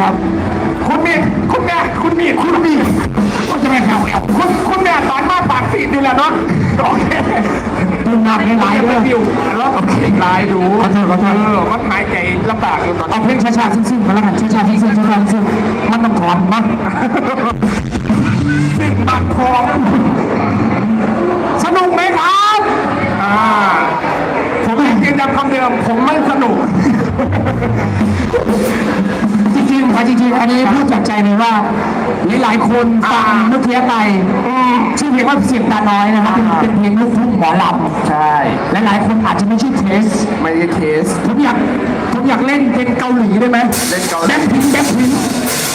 ครับ คุณมีคุณแม่คุณมีคุณมีก็จะไม่ครับคุณคุณแม่สอนมาปากสีดีแล้วเนาะโอเคดูหนักหลายๆไม่เรื่องฟิวแล้วกับเพลงลายดูขอโทษขอโทษเออมันหายใจลำบากอยู่ตอนเอาเพลงช้าๆซึ้งๆมาแล้วกันช้าๆซึ้งๆช้าๆซึ้งๆมันต้องถอนมั้งสิ่งบักคองสนุกไหมครับอ่าผมยืนยันคำเดิมผมไม่สนุกจริงๆ ครับจริงๆ อันนี้พูดจากใจเลยว่าหลายๆคนฟังเมื่อกี้ไปชื่อเพลงว่าเสียงตาน้อยนะครับเป็นเป็นเพลงลูกทุ่งหมอลำใช่หลายๆคนอาจจะไม่ใช่เทสไม่ได้เคสผมอยากผมอยากเล่นเป็นเกาหลีได้ไหมเล่นเกาหลีแบ็คพิงค์แบ็คพิงค์แบ็คพิง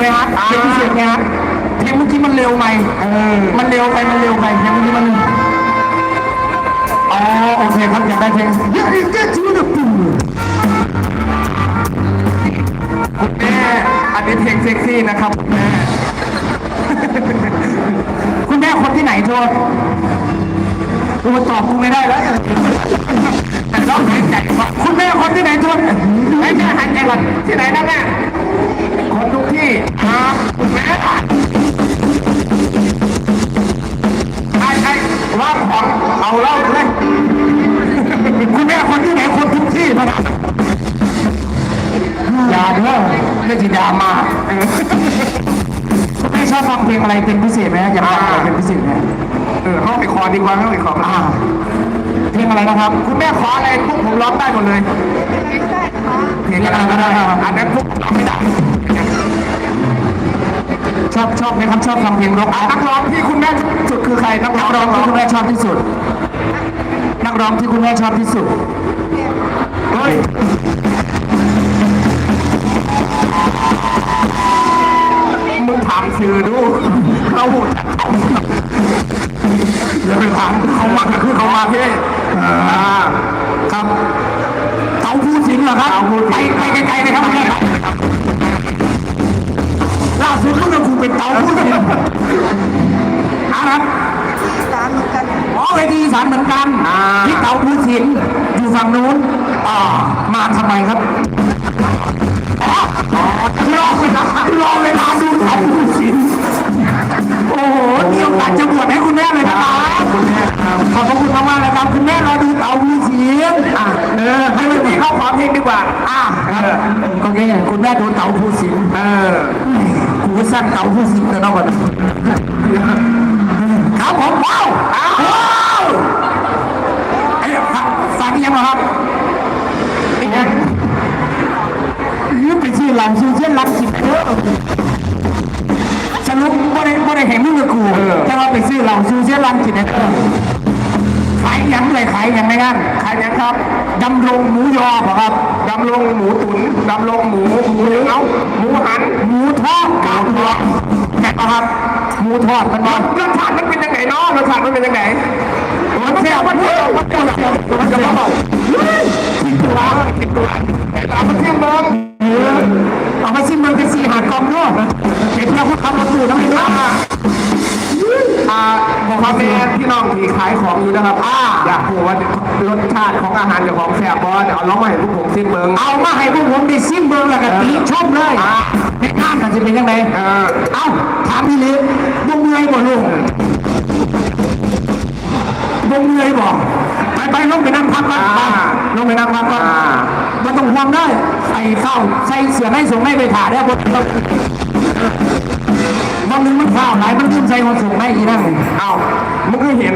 ไรไหมฮะเพลงพิเศษไหมฮะเพลงเมื่อกี้มันเร็วไหมเออมันเร็วไปมันเร็วไปเพลงเมื่อกี้มันอ๋อโอเคครับอยากได้เพลง Yeah you get to the pool คุณแม่อันนี้เพลงเซ็กซี่นะครับคุณแม่คุณแม่คนที่ไหนโทษกูตอบกูไม่ได้แล้วแต่ต้องหายใจว่าคุณแม่คนที่ไหนโทษให้แม่หายใจก่อนที่ไหนนะแม่คน ทุกที่ครับคุณแม่ไอ้ไอ้ว่าของเอาเหล่าเลยคุณแม่คนที่ไหนคนทุกที่นะอย่าเด้อเรื่องจิดรามาเออคุณแม่ชอบฟังเพลงอะไรเป็นพิเศษไหมอยากฟังอะไรเป็นพิเศษไหมเออห้องไปคอดีกว่าห้องไปคออ่าเพลงอะไรนะครับ คุณแม่ขออะไรพวกผมร้องได้หมดเลยเพลงอะไรก็ได้อันนั้นพวกร้องไม่ได้ ชอบชอบไหมครับชอบฟังเพลงร็อกอาร์ตนักร้องที่คุณแม่สุดคือใครนักนัร้อกงร้องที่คุณแม่ชอบที่สุด นักร้องที่คุณแม่ชอบที่สุดเฮ้ยมึงถามชื่อดูเขาหูจักถามเขามาคือเขามาพี่อ่าครับเต่าพูดสิงเหรอครับไปไปไกลๆเลยครับล่าสุดลูก เราคูเป็นเต่าพูดสิงอ่าครับสามเหมือนกันอ๋อเวทีอีสานเหมือนกันที่เต่าพูดสิงอยู่ฝั่งนู้นอ่ามาทำไมครับอ๋อรอเวลารอเวลาดูเต่าพูดสิงโอ้โหมีโอกาสจะบวชให้คุณแม่เลยนะครับคุณแม่ครับขอบพระคุณมากๆเลยครับคุณแม่รอดูเต่าพูดสิงอะเออให้มันมีเข้าขอเพลงดีกว่าอะเออโอเคคุณแม่ดูเต่าพูดสิงเออ กูก็สร้างเต่าพูดสิงแล้วเนาะก่อนครับผมว้าวอ้าวไอ้ฟังฟังยังเหรอครับเป็นยังยืมไปชื่อหลังชื่อเช่นหลังสิบเยอะสรุปบ่ได้บ่ได้เห็นมึงกับกูแต่ว่าไปซื้อเหล่าซูเช่นหลังสิบเอ ขายยังเลยขายยังไงกันขายยังครับดำรงหมูยอป่ะครับดำรงหมูตุ๋นดำรงหมูหมูเอ้าหมูหันหมูทอดกาวทอดแกะครับหมูทอดมันมันรสชาติมันเป็นยังไงเนาะรสชาติมันเป็นยังไงมันแซ่บมันเยอะมันเยอะมันจะเบากินตัวกินตัวเอามาเที่ยงเบิ้งเอามาชิมเบิ้งกันสี่หากล่องเนาะเก็บแล้วพวกเขามาสู่น้ำมันอ่า บอกว่าแม่พี่น้องที่ขายของอยู่นะครับอ่าอยากรู้ว่ารสชาติของอาหารเดี๋ยวของแซ่บบอเดี๋ยวเอาลองมาให้พวกผมชิมเบิ้งเอามาให้พวกผมได้ชิมเบิ้งแล้วก็ตีชมเลยในงานกันจะเป็นยังไงเอ้าถามพี่ลิฟบ่เมื่อยบ่ลูกลงเลยบอกไปไปลงไปนั่งพักก่อนลงไปนั่งพักก่อนมันต้องห่วงได้ใส่เข้าใส่เสือให้ส่งให้ไปถ่ายได้บน บางนึงมันข้าวไหลมันขึ้นใส่คนส่งให้อีนั่งเอ้ามันก็เห็น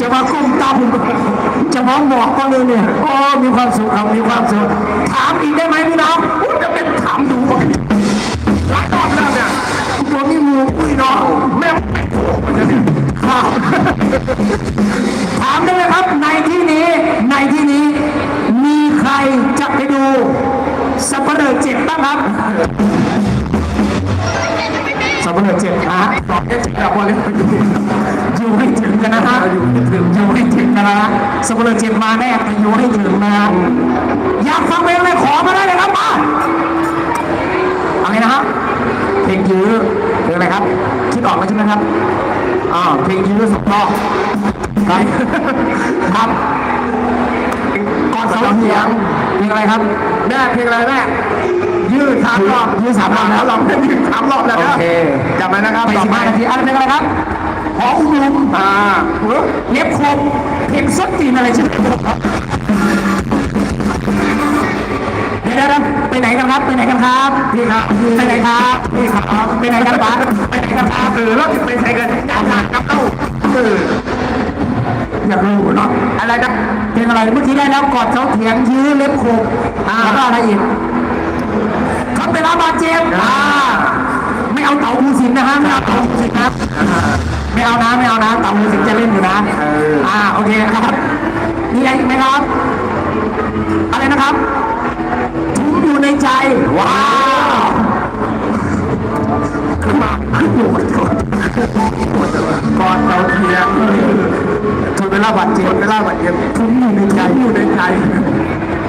จะมาก้มตำจะมองบอกก็เลยเนี่ยโอ้มีความสุขครับมีความสุขถามอีกได้ไหมพี่น้องจะเป็นถามดูบอกหลายรอบแล้วเนี่ยตัวมีงูอุ้ยน้องแม่งครับถามได้ไหมครับในที่นี้ในที่นี้ มีใครจะไปดู สัปเหร่อเจ็ดบ้างครับสับเลือเจ็ดนะฮะตอบแค่เจ็ดแบบว่าเลยอยู่ให้ถึงกันนะฮะอยู่ให้ถึงอยู่ให้ถึงกันนะสับเลือเจ็ดมาแน่แต่อยู่ให้ถึงนะอยากฟังเพลงอะไรขอมาได้เลยครับมาอะไรนะฮะเพลงยื้อเพลงอะไรครับคิดออกแล้วใช่ไหมครับอ่าเพลงยื้อสุดยอดไปครับ ก่อนเสาเสียงเพลงอะไรครับแม่เพลงอะไรแม่ยืดสามรอบยืดสามรอบแล้วลองเพลงยืดสามรอบแล้วโอเคจำไว้นะครับไปสิบห้านาทีอะไรเพลงอะไรครับหออุดมอ่าเล็บคมเพลงส้นตีนอะไรใช่ไหมเดี๋ยวเดี๋ยวไปไหนกันครับ ไปไหนกันครับ พี่ครับ ไปไหนครับพี่ครับไปไหนกันบ้างไปไหนกันครับเออแล้วไปไหนกันอยากหกับเต้าเออ อยากรู้เนาะอะไรนะเพลงอะไรเมื่อกี้ได้แล้วกอดเขาเถียงยื้อเล็บโคงแล้วก็อะไรอีกเขาเป็นอาบาดเจ็บอ่าไม่เอาเต่าภูสินนะฮะไม่เอาเต่าภูสินนะไม่เอานะไม่เอานะเต่าภูสินจะเล่นอยู่นะอ่าโอเคครับมีอะไรอีกไหมครับ อะไรนะครับทุกอยู่ในใจว้าวขึ้นมาขึ้นอยู่ กอดเราเทียมจนเวลาบาดเจ็บเวลาบาดเจ็บผมอยู่ในใจอยู่ในใจ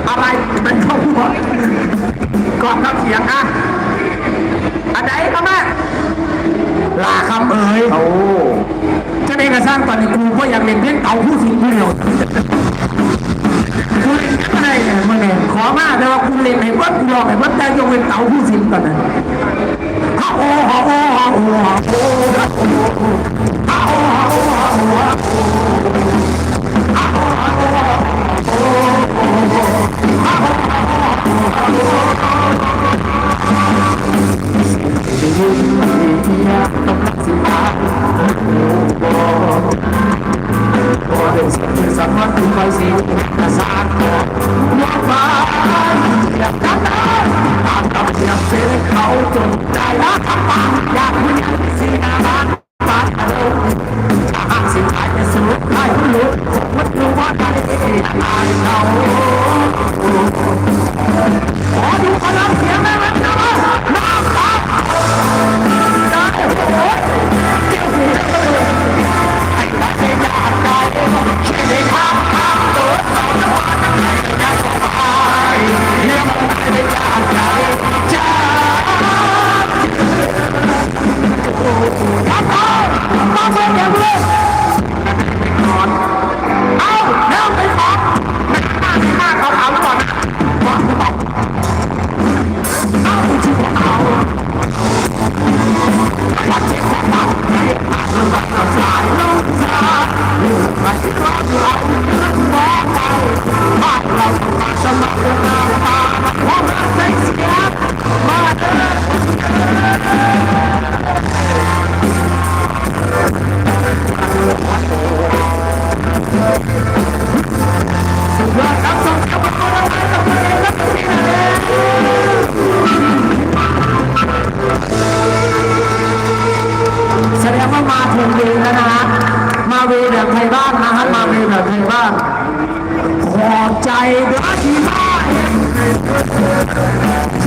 อะไรเป็นข้าวหัวกอดเราเทียงอะอันไหนครับแม่ลาคำเอ๋ยโอ้จะเป็นกระสร้างตอนนี้กูก็ยังเล่นเพี้ยนเต่าผู้สิงผู้เดียวกูเล่นอะไรเนี่เมื่อไงขอมาแต่ว่าคุณเล่นใหนว่ากูรอใหนวัดได้ยังเป็นเต่าผู้สิงตอนนั้น Essa mãe fazia casaca, minha paz, minha casa. กกันนะขับอยากเสียเขาจนใจรักปากอยากมีสีนาบ้า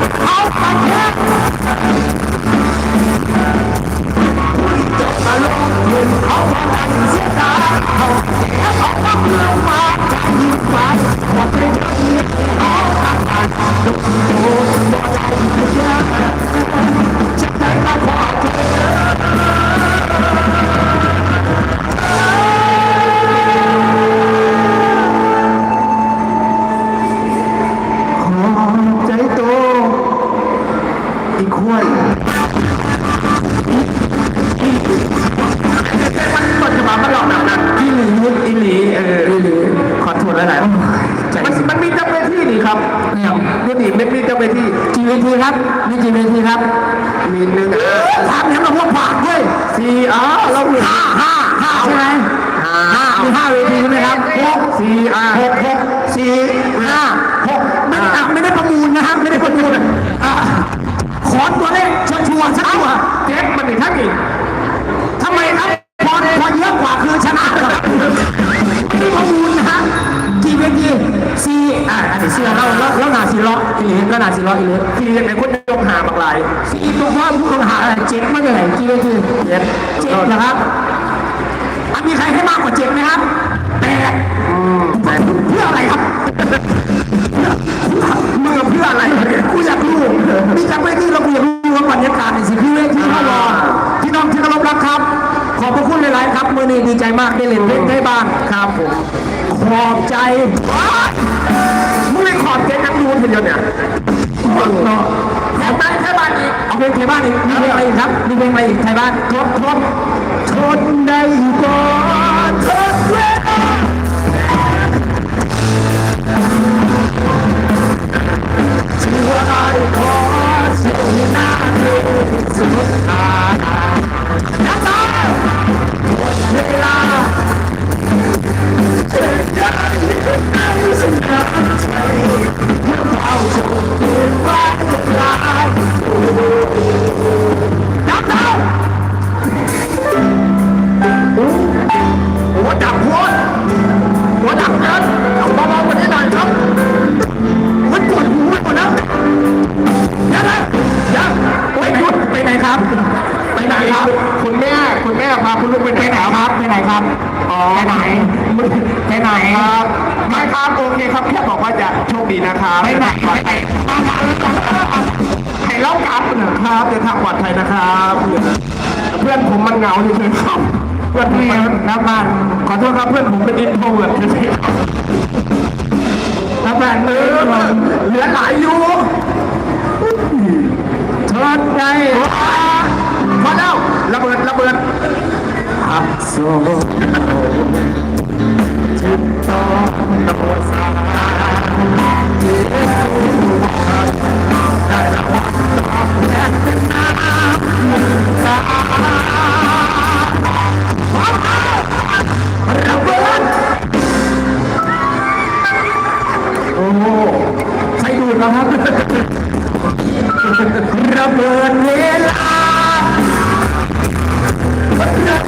จังเอาประเทศมาลงทุนเขาพลังเสีย อีกขั้วมันเปิดฉบับมันหลอกแบบนั้นอีหลีอีหลีเอออีหลีขอโทษหลายๆมันมันมีจังเวทีนี่ครับเนี่ยดูดิมันมีจังเวทีกี่เวทีครับมีกี่เวทีครับมีหนึ่งถามเนี่ยมาพวกฝากด้วยสี่อ๋อเรามีห้าห้าห้าใช่ไหมห้ามีห้าเวทีใช่ไหมครับหกสี่อ่าหกหกสี่ห้าหกไม่ได้อะไม่ได้ประมูลนะครับไม่ได้ประมูลอะ ขอตัวเลขชัวร์ชัวร์ชัวร์เจ็ดมันอีกทั้งอีกทำไมครับพอพอเยอะกว่าคือชนะครับไม่ประมูลนะฮะกี่เวทีสี่อะอันนี้เสื้อเราแล้วแล้วหนาสีล้ออีหลีก็หนาสีล้ออีหลีสี่ยังไงคุณยงหาบางลายสี่ตัวพ่อผู้ต้องหาอะไรเจ็ดไม่ใช่ไหนกี่เวทีเจ็ดเจ็ดนะครับอะมีใครให้มากกว่าเจ็ดไหมครับแปดเพื่ออะไรครับเมื่อเพื่ออะไร กูอยากรู้มีจังเวทีเรากูอยากรู้ว่าบรรยากาศในสิคือเวทีเขารอพี่น้องที่เคารพรักครับ ขอบพระคุณหลายๆครับมือนี้ดีใจมากได้เล่นเล่นได้บ้างครับผมขอบใจว้ายมึงไม่ขอบเจ็ดนักดูคนเดียวเนี่ยเนาะแถมได้แค่บ้านอีกเอาเพลงไทยบ้านอีกมีเพลงอะไรอีกครับมีเพลงอะไรอีกไทยบ้านครบครบทนได้ก่อนทนเว ที่ว่าไใครดูดนะครับระเบิดเวลา Yeah.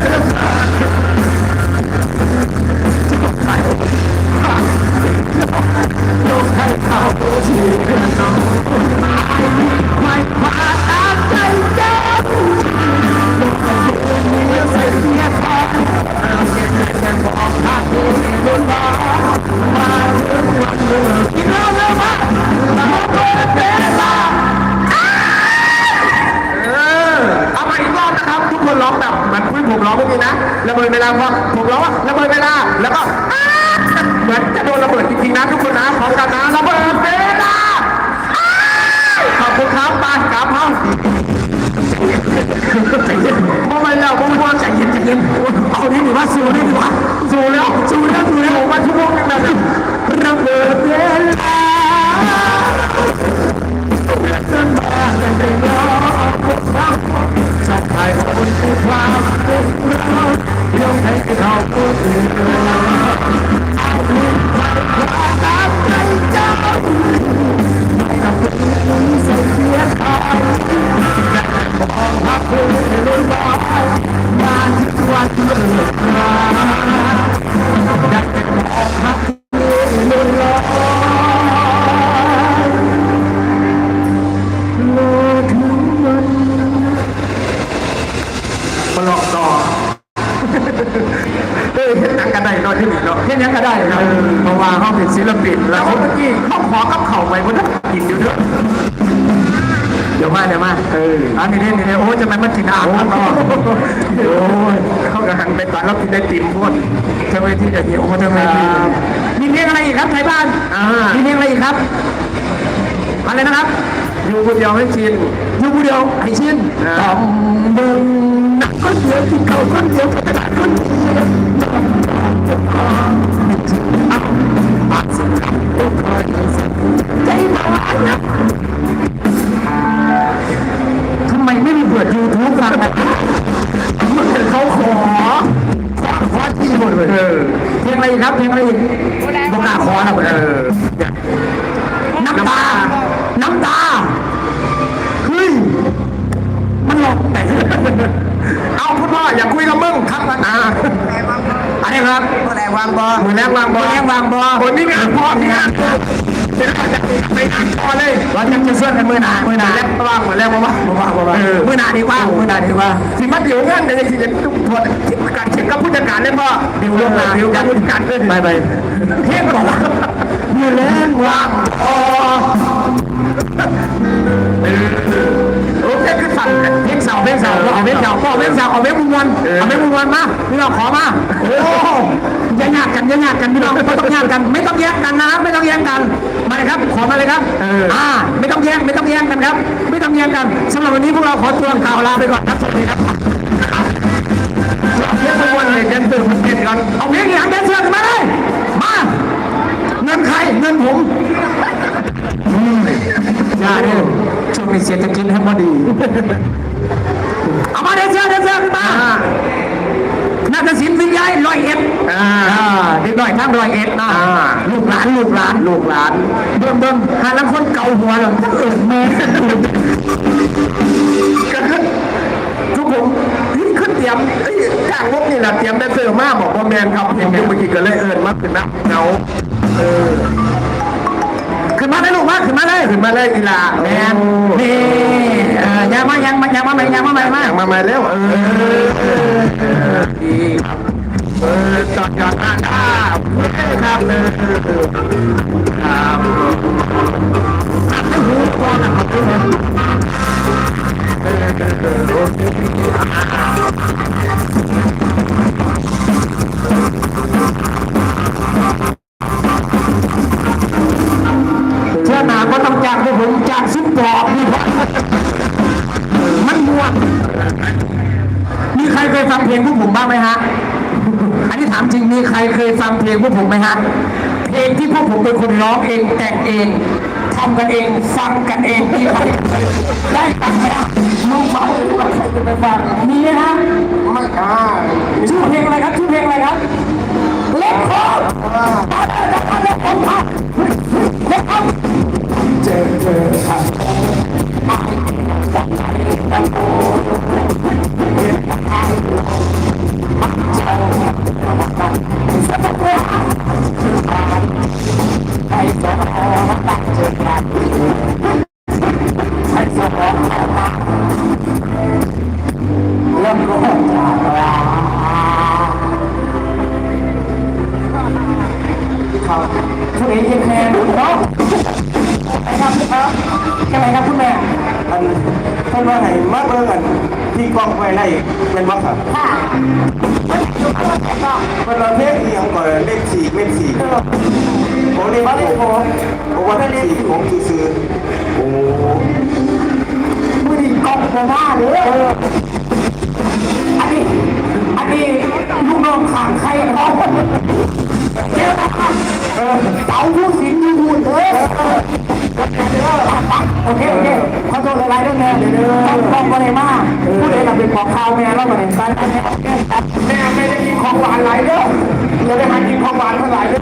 อยู่คนเดียวให้เชินต้องเบิ่งนักคนเดียวที่เขาคนเดียวกระดาษคนเดียวใจมานะทำไมไม่มีเปิดยูทูบฟังอะมันเขาขอขอที่หมดเลยเพลงอะไรครับเพลงอะไรอีกบกล้าขอนะเออน้ำตา น้ำตา เฮ้ย มันหลอกแต่ เอาคุณพ่ออย่าคุยกับมึงครับอ่าอะไรครับก็ได้วางบอมือแรงวางบอลแรงวางบอลคนนี้งานพ่อมีงานเป็นการจะไปงานพ่อเลยเราจะจะเชื่อกันมือหนามือหนาแรงว่างมือแรงว่างว่างว่างว่างมือหนาดีว่ามือหนาดีว่าสิมาเดี๋ยวงานเดี๋ยวสิจะทุกคนที่การเช็คกับผู้จัดการเลยพ่อเดี๋ยวลงมาเดี๋ยวกับผู้จัดการเลยไปไปเที่ยงก่อนมือแรงวางพอโอเคคือสั่น เพลงเสาเพลงเสาเอาเพลงเสาก็เอาเพลงเสาเอาเพลงมุงวันเอาเพลงมุงวันมาพี่น้องขอมาโอ้อย่าหยาดกันอย่าหยาดกันพี่น้องไม่ต้องหยาดกัน ไม่ต้องแย่งกันนะไม่ต้องแย่งกันมาเลยครับขอมาเลยครับอ่าไม่ต้องแย่งไม่ต้องแย่งกันครับ ไม่ต้องแย่งกันสำหรับวันนี้พวกเราขอตัวข่าวลาไปก่อนครับสวัสดีครับเรียกทุกวันเลยเดินตื่นเต้นกันเอาเพลงอย่างเดินเสือกมาเลยมาเงินใครเงินผมอย่าเนี่ยช่วงนี้เศรษฐกิจให้พอดีเอา มาเดินเสื้อเดินเสื้อขึ้นมานาฏศิลป์วิญญาณร้อยเอ็ดอ่าเด็กน้อยทั้งร้อยเอ็ดนะลูกหลานลูกหลานลูกหลาน เบิ่มเบิ่มหาลังคนเก่าหัวหลังทั้งเอิญแม่ก็ขึ้นทุกผมขึ้นเตรียมเอ้ยกลางวกนี่แหละเตรียมได้เสื้อมาบอกว่าแมนครับเห็นอยู่เมื่อกี้ก็เลยเอิญมากขึ้นนะเงาเออขึ้นมาได้ลูกมาขึ้นมาเลยขึ้นมาเลยกีฬาแมนนี่เออ ยังมายังมายังมาใหม่ยังมาใหม่มายังมาใหม่เร็วเออดีครับเออจอดจอดอ่าครับครับเลยครับเชื่อหนาก็ต้องจ้างพวกผมจ้างซุปปอบนี่ครับ มันมวนมีใครเคยฟังเพลงพวกผมบ้างไหมฮะ อันนี้ถามจริงมีใครเคยฟังเพลงพวกผมไหมฮะ เพลงที่พวกผมเป็นคนร้องเองแต่งเองทำกันเองฟังกันเองมีใครได้ฟังไหมฮะลูกฟังหรือว่าใครจะไปฟังมีไหมฮะไม่อ่าชื่อเพลงอะไรครับชื่อเพลงอะไรครับเล็กโคตรเล็กโคตรเล็กโคตรเล็กโคตรเจอเจอครับ ครั กล้องไว้ไล่เป็นบ่ครับค่ะประเภทอีหยังก่อนเลขสี่เลขสี่โอ้เลขเลขผมโอ้ว่าเลขสี่ผมซื้อๆโอ้มือดีกองมาว่าเลยอันนี้อันนี้ลูกน้องขางใครเขาเดี๋ยวนะครับเออเสาผู้สิงห์อยู่หุ่นเด้อ โอเคโอเคขอโทษหลายๆเรื่องแม่เดี๋ยวต้องต้องมาเลยมากผู้ใดเราเป็นของข้าวแม่แล้วมาเนี่ยการแม่ไม่ได้กินของหวานหลายเด้อเราได้มากินของหวานเท่าไหร่เด้อ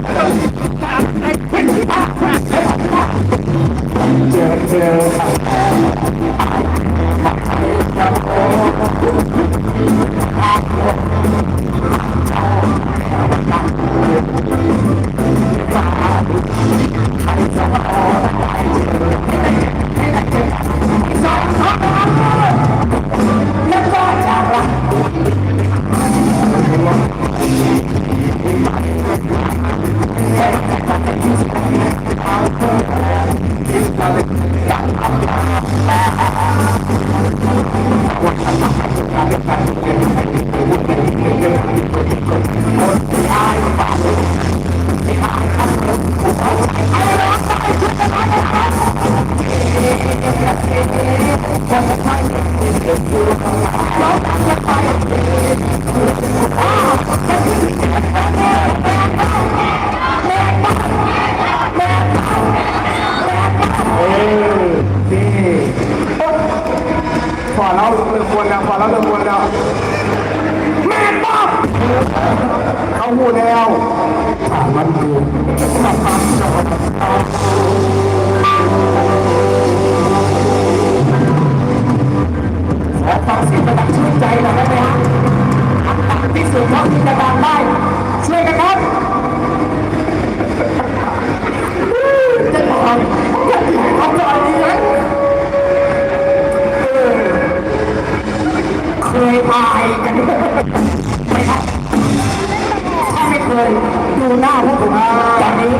พอเราเลิกควรแล้วพอเราเลิกควรแล้วแม่ป้าเขาพูดแล้วถามมันดู ขอฟังเสียงประดับชื่นใจหน่อยได้ไหมฮะที่สุดเท่าที่จะดังได้ช่วยกันครับจะบอกเขาจอยดีนะเคยอายกันไม่ครับถ้าไม่เคยดูหน้าพวกผมตอนนี้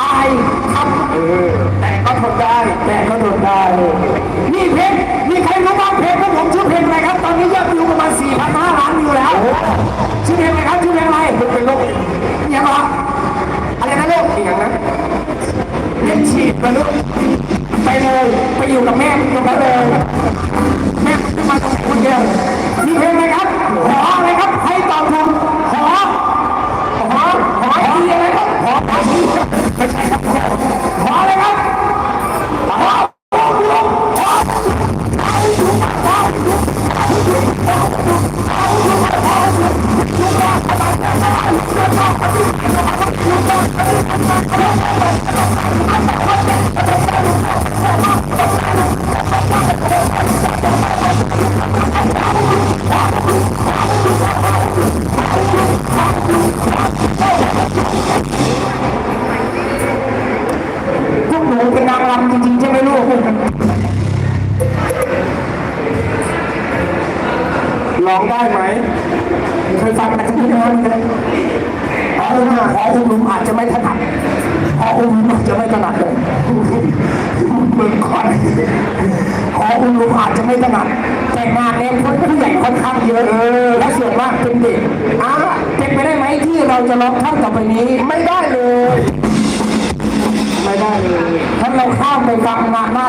อายครับแต่ก็ทนได้แต่ก็ทนได้นี่เพลงมีใคร ชื่อเพลงอะไรครับชื่อเพลงอะไรมันเป็นโรคยังไงอะไรนะโรคอีกอย่างนะเล่นฉีดมาลูกไปเลยไปอยู่กับแม่ตรงนั้นเลย แม่จะมาตรงคนเดียวมีเพลงอะไรครับขออะไรครับใครตอบถูกขอขอขอไอ้ทีอะไรครับขอขอทีไม่ใช่ครับ รำจริงๆใช่ไหมลูกร้องได้ไหมเคยฟังแต่ที่นี่เลย ขออุ้มขออุ้มลุงอาจจะไม่ถนัดขออุ้มลุงอาจจะไม่ถนัดเลยมึงคอยขออุ้มลุงอาจจะไม่ถนัดแต่งานเนี้ยคนผู้ใหญ่ค่อนข้างเยอะและส่วนมากเป็นเด็กอะเป็นไปได้ไหมที่เราจะร้องท่านต่อไปนี้ไม่ได้เลย ไม่ได้เลยถ้าเราข้ามไปฟังงานหน้า